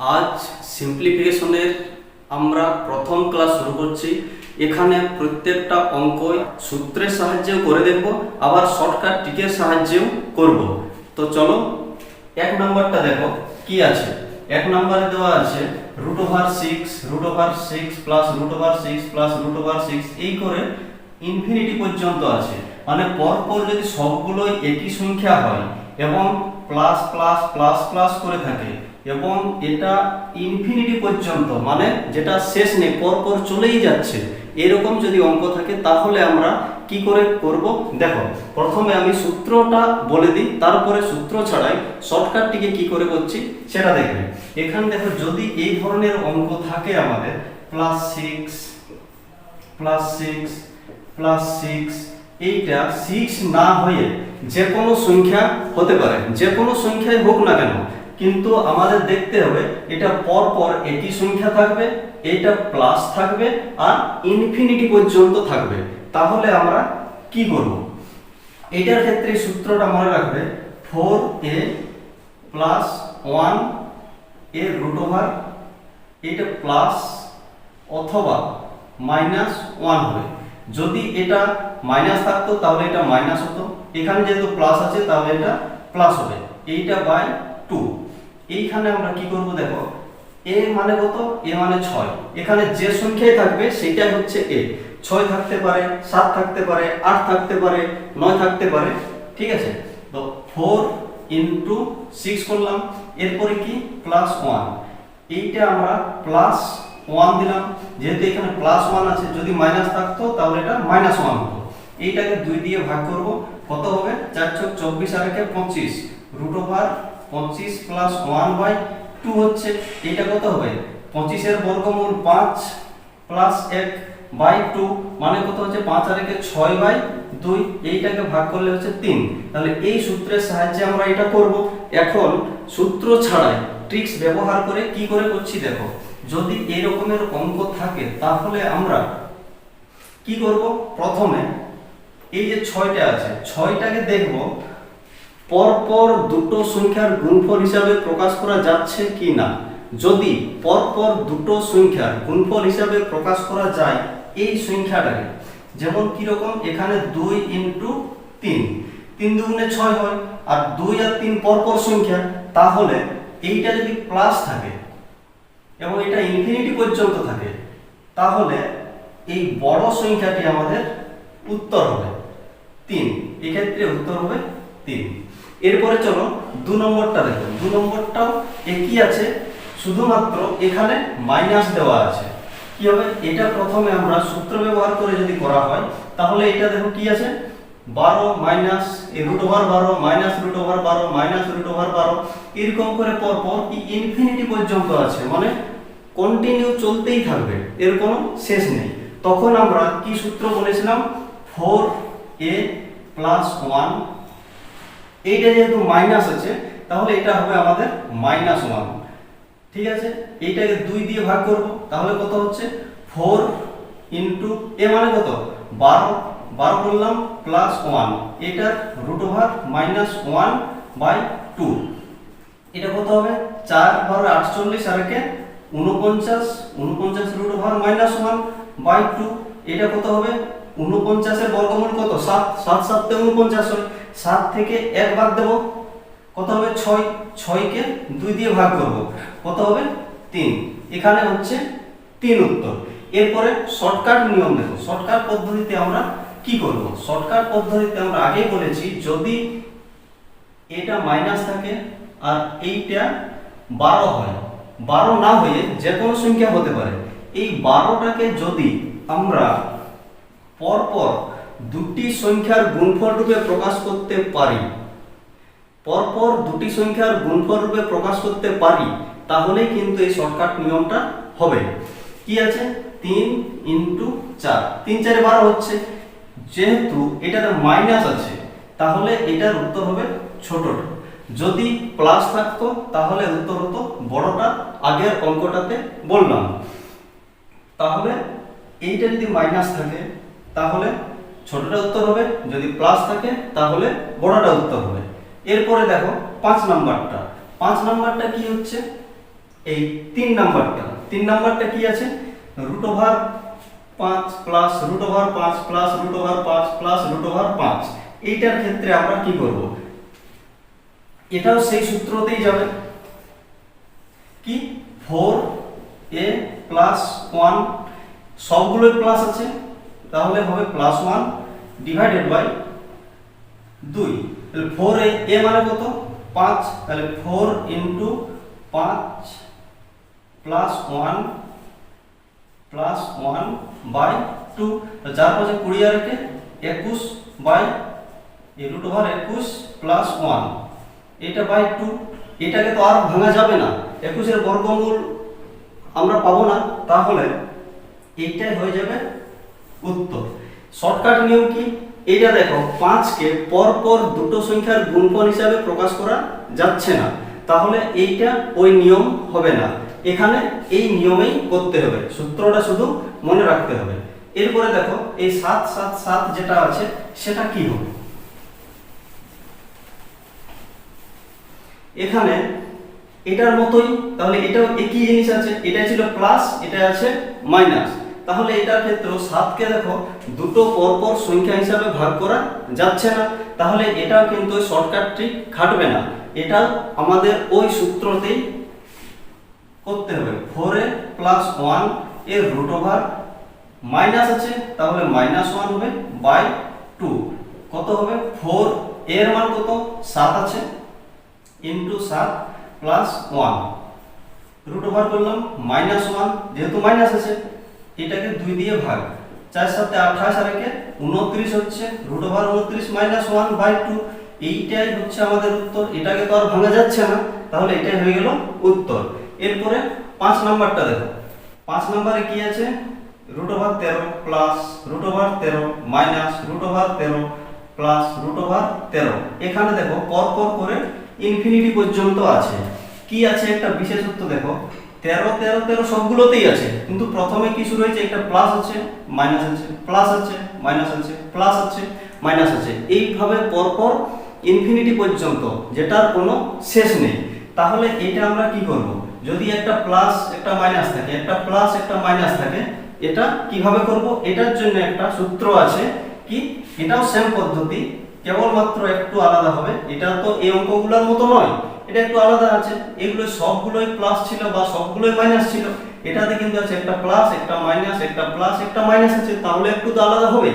আজ সিম্পলিফিকেশনের আমরা প্রথম ক্লাস শুরু করছি। এখানে প্রত্যেকটা অঙ্কই সূত্রের সাহায্যেও করে দেখব, আবার শর্টকাট টিকের সাহায্যেও করব। তো চলো, এক নম্বরটা দেখো, কি আছে? এক নম্বরে দেওয়া আছে root over six root over six plus root over six plus root over six এই করে ইনফিনিটি পর্যন্ত আছে। মানে পরপর যদি সবগুলোই একই সংখ্যা হয় এবং প্লাস প্লাস প্লাস প্লাস করে থাকে। এবং এটা ইনফিনিটি পর্যন্ত মানে যেটা শেষ নেই, পরপর চলেই যাচ্ছে। এরকম যদি অঙ্ক থাকে, তাহলে আমরা কি করে করব? দেখো, প্রথমে আমি সূত্রটা বলে দিই, তারপরে সূত্র ছাড়াই শর্টকাটটিকে কি করে করছি, সেটা দেখবে। এখানে দেখো, যদি এই ধরনের অঙ্ক থাকে আমাদের plus six plus six plus six এইটা সিক্স না হয়ে যে কোনো সংখ্যা হতে পারে। যে কোনো সংখ্যাই হোক না কেন, কিন্তু আমাদের দেখতে হবে এটা পর পর একই সংখ্যা থাকবে, এটা প্লাস থাকবে আর ইনফিনিটি পর্যন্ত থাকবে। তাহলে আমরা কি করব? এটার ক্ষেত্রে সূত্রটা মনে রাখবে ফোর এ প্লাস ওয়ানের রুট ওভার এটা প্লাস অথবা মাইনাস ওয়ান হবে। যদি এটা মাইনাস থাকতো, তাহলে এটা মাইনাস হতো। এখানে যেহেতু প্লাস আছে, তাহলে এটা প্লাস হবে। এইটা বাই টু এইখানে আমরা কি করব দেখো? এ মানে কত? এ মানে ছয়। এখানে যে সংখ্যাই থাকবে, সেটাই হচ্ছে এ ছয় থাকতে পারে, সাত থাকতে পারে, আট থাকতে পারে, নয় থাকতে পারে, ঠিক আছে? তো ফোর ইন্টু সিক্স করলাম। এরপরে কি? প্লাস ওয়ান এইটা আমরা প্লাস ওয়ান দিলাম। যেহেতু এখানে প্লাস ওয়ান আছে, যদি মাইনাস থাকতো, তাহলে এটা মাইনাস ওয়ান হতো। এইটাকে দুই দিয়ে ভাগ করব, কত হবে? চার ছক চব্বিশ আর একে পঁচিশ। রুট ওভার পঁচিশ প্লাস ওয়ান বাই টু হচ্ছে, এইটা কত হবে? পঁচিশের বর্গমূল পাঁচ প্লাস এক বাই টু মানে কত হচ্ছে? পাঁচ আর একে ছয় বাই দুই, এইটাকে ভাগ করলে হচ্ছে তিন। তাহলে এই সূত্রের সাহায্যে আমরা এটা করব। এখন সূত্র ছাড়াই ট্রিক্স ব্যবহার করে কি করে করছি দেখো। যদি এই রকমের অঙ্ক থাকে, তাহলে আমরা কি করব? প্রথমে এই যে ছয়টা আছে, ছয়টাকে দেখব, পরপর দুটো সংখ্যার গুণফল হিসাবে প্রকাশ করা যাচ্ছে কি না। যদি পরপর দুটো সংখ্যার গুণফল হিসাবে প্রকাশ করা যায়, এই সংখ্যাটাকে, যেমন কীরকম? এখানে দুই ইন্টু তিন। তিন দুগুণে ছয় হয়, আর দুই আর তিন পরপর সংখ্যা, তাহলে এইটা যদি প্লাস থাকে এবং এটা ইনফিনিটি পর্যন্ত থাকে, তাহলে এই বড় সংখ্যাটি আমাদের উত্তর হবে। তিন, এক্ষেত্রে উত্তর হবে তিন। এরপরে চলো দু নম্বরটা দেখো। দু নম্বরটাও একই আছে, শুধুমাত্র এখানে মাইনাস দেওয়া আছে। কি হবে? এটা প্রথমে আমরা সূত্র ব্যবহার করে যদি করা হয়, তাহলে এটা দেখো কি আছে? বারো মাইনাস রুট ওভার বারো, মাইনাস রুট ওভার বারো, মাইনাস রুট ওভার বারো, এরকম করে পরপর কি ইনফিনিটি পর্যন্ত আছে। মানে কন্টিনিউ চলতেই থাকবে। এর কোনো শেষ নেই। তখন আমরা কি সূত্র বলেছিলাম? ফোর এ প্লাস ওয়ান এইটা যেহেতু মাইনাস আছে, তাহলে এটা হবে আমাদের মাইনাস ওয়ান ঠিক আছে? এইটাকে দুই দিয়ে ভাগ করব, তাহলে কত হচ্ছে? ফোর ইন্টু এ মানে কত? বারো বারো করলাম প্লাস ওয়ান এটার root over minus one by two এটা কত হবে? চার বারো আটচল্লিশ আর একে উনপঞ্চাশ উনপঞ্চাশ root over minus one by two এটা কত হবে? উনপঞ্চাশের বর্গমূল কত? সাত সাত সাততে উনপঞ্চাশ হয় সাত থেকে এক বাদ দেব। কত হবে? ছয়, ছয়কে দুই দিয়ে ভাগ করব। কত হবে? তিন। এখানে হচ্ছে তিন উত্তর। এরপরে শর্টকাট নিয়ম দেখো। শর্টকাট পদ্ধতিতে আমরা কি করব? শর্টকাট পদ্ধতিতে আমরা আগে বলেছি, যদি এটা মাইনাস থাকে আর এইটা বারো হয়, বারো না হয়ে যে কোনো সংখ্যা হতে পারে। এই বারোটাকে যদি আমরা পরপর দুটি সংখ্যার গুণফল রূপে প্রকাশ করতে পারি, পরপর দুটি সংখ্যার গুণফল রূপে প্রকাশ করতে পারি, তাহলেই কিন্তু এই শর্টকাট নিয়মটা হবে। কি আছে? তিন ইন্টু চার। তিন চারে বারো হচ্ছে। যেহেতু এটাতে মাইনাস আছে, তাহলে এটার উত্তর হবে ছোটটা। যদি প্লাস থাকতো, তাহলে উত্তর হতো বড়টা, আগের অঙ্কটাতে বললাম। তাহলে এইটা যদি মাইনাস থাকে, তাহলে ছোটটা উত্তর হবে, যদি প্লাস থাকে, তাহলে বড়টা উত্তর হবে। এরপরে দেখো, পাঁচ নাম্বারটা। পাঁচ নাম্বারটা কি হচ্ছে? এই তিন নাম্বারটা। তিন নাম্বারটা কি আছে? রুট ওভার পাঁচ প্লাস রুট ওভার পাঁচ প্লাস রুট ওভার পাঁচ প্লাস রুট ওভার পাঁচ। এইটার ক্ষেত্রে আমরা কি করব? এটাও সেই সূত্রতেই যাবে। কি? ফোর এ প্লাস ওয়ান সবগুলোই প্লাস আছে। তাহলে হবে প্লাস ওয়ান ডিভাইডেড বাই দুই। তাহলে ফোর এ এ মানে কত? পাঁচ। তাহলে ফোর ইন্টু পাঁচ plus one plus one by two যার পাশে কুড়ি আর একে একুশ বাই রুট ওভার একুশ প্লাস ওয়ান এটা বাই টু এটাকে তো আর ভাঙা যাবে না। একুশের বর্গমূল আমরা পাবো না। তাহলে এইটাই হয়ে যাবে উত্তর। শর্টকাট নিয়ম কি? এইটা দেখো, পাঁচকে পর পর দুটো সংখ্যার গুণফল হিসাবে প্রকাশ করা যাচ্ছে না। তাহলে এইটা ওই নিয়ম হবে না। এখানে এই নিয়মেই করতে হবে। সূত্রটা শুধু মনে রাখতে হবে। এরপরে দেখো, এই সাত সাত সাত যেটা আছে, সেটা কি হবে? এখানে এটার মতোই, তাহলে এটাও একই জিনিস আছে। এটা ছিল প্লাস এটা আছে মাইনাস তাহলে এটার ক্ষেত্রে সাতকে দেখো, দুটো পরপর সংখ্যা হিসাবে ভাগ করা যাচ্ছে না। তাহলে এটাও কিন্তু শর্টকাট ট্রিক খাটবে না। এটা আমাদের ওই সূত্রতেই করতে হবে। ফোর এ প্লাস ওয়ানের রুট ওভার মাইনাস আছে, তাহলে মাইনাস ওয়ান হবে বাই টু কত হবে? ফোর এর মান কত? সাত আছে ইন্টু সাত প্লাস ওয়ান রুট ওভার করলাম মাইনাস ওয়ান যেহেতু মাইনাস আছে, এটাকে দুই দিয়ে ভাগ। চার সাথে আঠাশ আর একে উনত্রিশ হচ্ছে রুট ওভার উনত্রিশ মাইনাস ওয়ান বাই টু এইটাই হচ্ছে আমাদের উত্তর। এটাকে তো আর ভাঙা যাচ্ছে না, তাহলে এটাই হয়ে গেল উত্তর। এরপরে পাঁচ নাম্বারটা দেখো। পাঁচ নাম্বারে কি আছে? রুট ওভার তেরো প্লাস রুট ওভার তেরো মাইনাস রুট ওভার তেরো প্লাস রুট ওভার তেরো। এখানে দেখো, পর পর করে ইনফিনিটি পর্যন্ত আছে। কি আছে? একটা বিশেষত্ব দেখো। তেরো তেরো তেরো সবগুলোতেই আছে। কিন্তু প্রথমে কি শুরু হয়েছে? একটা প্লাস আছে মাইনাস আছে প্লাস আছে মাইনাস আছে প্লাস আছে মাইনাস আছে। এইভাবে পরপর ইনফিনিটি পর্যন্ত, যেটার কোনো শেষ নেই। তাহলে এটা আমরা কি করব? যদি একটা প্লাস একটা মাইনাস থাকে, একটা প্লাস একটা মাইনাস থাকে, এটা কীভাবে করব? এটার জন্য একটা সূত্র আছে কি? এটাও সেম পদ্ধতি, কেবলমাত্র একটু আলাদা হবে। এটা তো এই অঙ্কগুলোর মতো নয়। এটা একটু আলাদা আছে। এগুলো সবগুলোই প্লাস ছিল বা সবগুলোই মাইনাস ছিল। এটাতে কিন্তু আছে একটা প্লাস একটা মাইনাস একটা প্লাস একটা মাইনাস আছে। তাহলে একটু তো আলাদা হবে।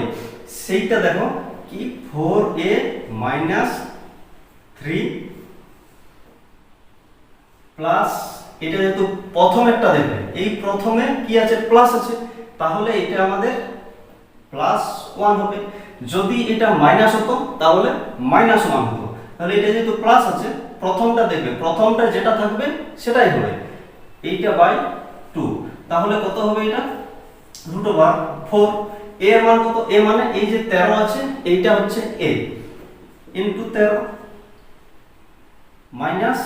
সেইটা দেখো কি? Four A minus three plus এটা যেহেতু প্রথম একটা দেখবে এই প্রথমে কি আছে? প্লাস আছে। তাহলে এটা আমাদের প্লাস ওয়ান হবে। যদি এটা মাইনাস হতো, তাহলে মাইনাস ওয়ান হতো। তাহলে এটা যেহেতু প্লাস আছে, প্রথমটা দেখবে, প্রথমটা যেটা থাকবে, সেটাই হবে। এইটা বাই টু তাহলে কত হবে এটা? রুট ওভার ফোর এ মান কত? এ মানে এই যে তেরো আছে, এইটা হচ্ছে এ ইন্টু তেরো মাইনাস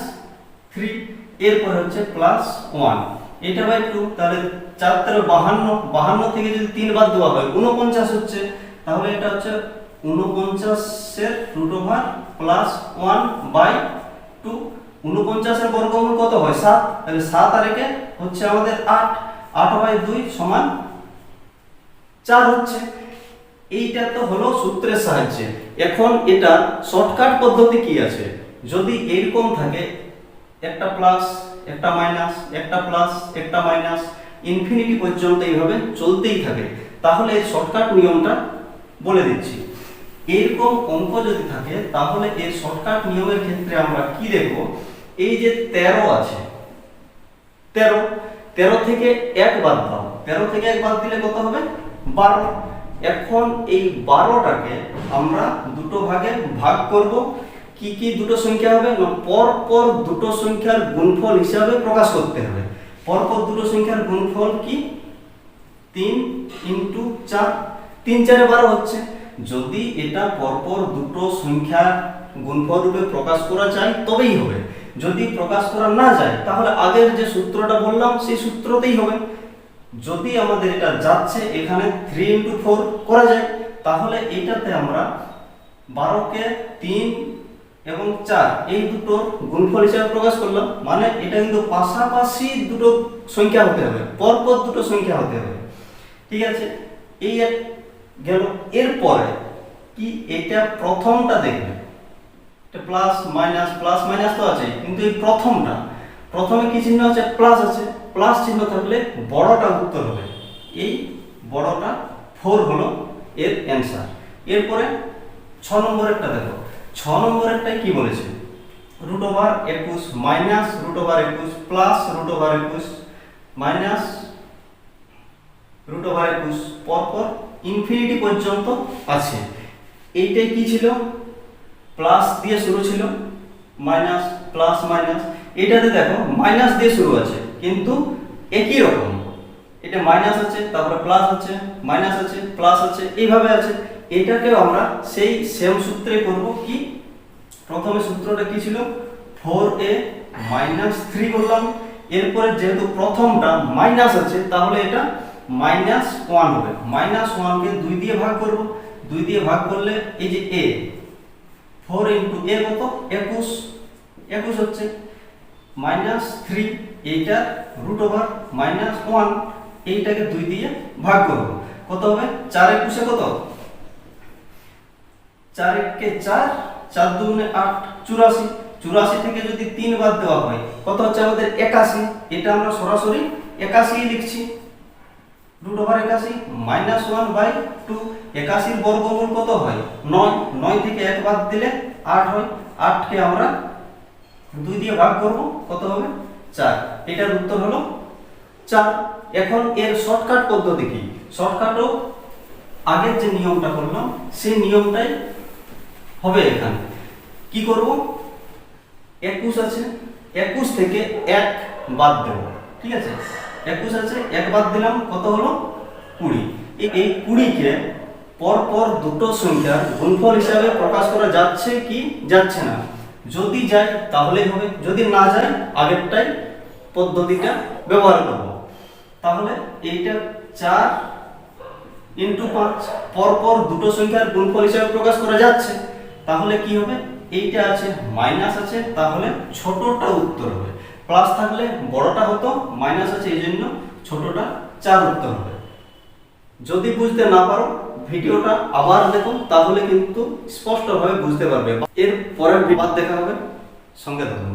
থ্রি এরপরে হচ্ছে প্লাস ওয়ান এটা বাই টু তাহলে চার তেরো বাহান্ন বাহান্ন থেকে যদি তিন বাদ দেওয়া হয় উনপঞ্চাশ হচ্ছে, তাহলে এটা হচ্ছে উনপঞ্চাশের root over plus one by two উনপঞ্চাশের বর্গমূল কত হয়? সাত। তাহলে সাত আর একে হচ্ছে আমাদের আট। আট বাই দুই সমান চার হচ্ছে। এইটা তো হলো সূত্রের সাহায্যে। এখন এটা শর্টকাট পদ্ধতি কি আছে? যদি এরকম থাকে একটা প্লাস একটা মাইনাস একটা প্লাস একটা মাইনাস ইনফিনিটি পর্যন্ত এইভাবে চলতেই থাকে। তাহলে শর্টকাট নিয়মটা বলে দিচ্ছি। এরকম অঙ্ক যদি থাকে, তাহলে এর শর্টকাট নিয়মের ক্ষেত্রে আমরা কি দেখব? এই যে তেরো আছে, তেরো তেরো থেকে এক বাদ দাও। তেরো থেকে এক বাদ দিলে কত হবে? বারো। এখন এই বারোটাকে আমরা দুটো ভাগে ভাগ করব। কি কি দুটো সংখ্যা হবে? না, পর পর দুটো সংখ্যার গুণফল হিসাবে প্রকাশ করতে হবে। পর পর দুটো সংখ্যার গুণফল কি? তিন ইন্টু চার। তিন চারে বারো হচ্ছে। যদি এটা পরপর দুটো সংখ্যা গুণফল রূপে প্রকাশ করা যায়, তবেই হবে। যদি প্রকাশ করা না যায়, তাহলে আগের যে সূত্রটা বললাম, সেই সূত্রতেই হবে। যদি আমাদের এটা যাচ্ছে, এখানে থ্রি ইন্টু ফোর করা যায়, তাহলে এটাতে আমরা বারোকে তিন এবং চার, এই দুটোর গুণফল হিসাবে প্রকাশ করলাম মানে এটা কিন্তু পাশাপাশি দুটো সংখ্যা হতে হবে, পরপর দুটো সংখ্যা হতে হবে। ঠিক আছে? এই এক গেল। এরপরে কি এটা প্রথমটা দেখবে? প্লাস মাইনাস প্লাস মাইনাস তো আছে, কিন্তু এই প্রথমটা, প্রথমে কি চিহ্ন আছে? প্লাস আছে। প্লাস চিহ্ন থাকলে বড়টা উত্তর হবে। এই বড়টা ফোর হলো এর অ্যান্সার এরপরে ছ নম্বরেরটা দেখো। ছ নম্বরেরটাই কি বলেছে? রুট ওভার একুশ মাইনাস রুট ওভার একুশ প্লাস রুট ওভার একুশ মাইনাস রুট ওভার একুশ পরপর ইনফিনিটি পর্যন্ত আছে। এইটাই কি ছিল? প্লাস দিয়ে শুরু ছিল মাইনাস প্লাস মাইনাস এটাতে দেখো মাইনাস দিয়ে শুরু আছে, কিন্তু একই রকম। এটা মাইনাস আছে, তারপরে প্লাস আছে মাইনাস আছে প্লাস আছে, এইভাবে আছে। এটাকেও আমরা সেই সেম সূত্রে করব কি? প্রথমে সূত্রটা কি ছিল? ফোর এ মাইনাস থ্রি বললাম। এরপরে যেহেতু প্রথমটা মাইনাস আছে, তাহলে এটা মাইনাস ওয়ান হবে। মাইনাস ওয়ানকে দুই দিয়ে ভাগ করব। দুই দিয়ে ভাগ করলে এই যে এ ফোর ইন্টু এ কত? একুশ। একুশ হচ্ছে মাইনাস থ্রি এইটা রুট ওভার মাইনাস ওয়ান এইটাকে দুই দিয়ে ভাগ করব। কত হবে? চার একুশে কত? চার একে চার চার দুগুণে আট, চুরাশি। চুরাশি থেকে যদি তিন বাদ দেওয়া হয়, কত হচ্ছে আমাদের একাশি? এটা আমরা সরাসরি একাশি লিখছি। রুট ওভার একাশি মাইনাস ওয়ান বাই টু একাশির বর্গমূল কত হয়? নয়। নয় থেকে এক বাদ দিলে আট হয়। আটকে আমরা দুই দিয়ে ভাগ করব, কত হবে? চার। এটার উত্তর হলো চার। এখন এর শর্টকাট পদ্ধতি কি? শর্টকাটও আগের যে নিয়মটা করলাম, সেই নিয়মটাই হবে এখানে। কি করব? একুশ আছে। একুশ থেকে এক বাদ দেব। ঠিক আছে? একুশ আছে, এক বাদ দিলাম, কত হলো? কুড়ি। এই- কুড়িকে পর পর দুটো সংখ্যার গুণফল হিসাবে প্রকাশ করা যাচ্ছে কি? যাচ্ছে না। যদি যায় তাহলেই হবে। যদি না যায় আগেরটাই পদ্ধতিটা ব্যবহার করব। তাহলে এইটা চার ইন্টু পাঁচ। পরপর দুটো সংখ্যার গুণফল হিসাবে প্রকাশ করা যাচ্ছে। তাহলে কি হবে? এইটা আছে মাইনাস আছে, তাহলে ছোটটা উত্তর হবে। প্লাস থাকলে বড়টা হতো মাইনাস আছে এই জন্য ছোটটা চার উত্তর হবে। যদি বুঝতে না পারো ভিডিওটা আবার দেখো তাহলে কিন্তু স্পষ্টভাবে বুঝতে পারবে। এর পরের বিবাদ দেখা হবে। সঙ্গে থাকুন।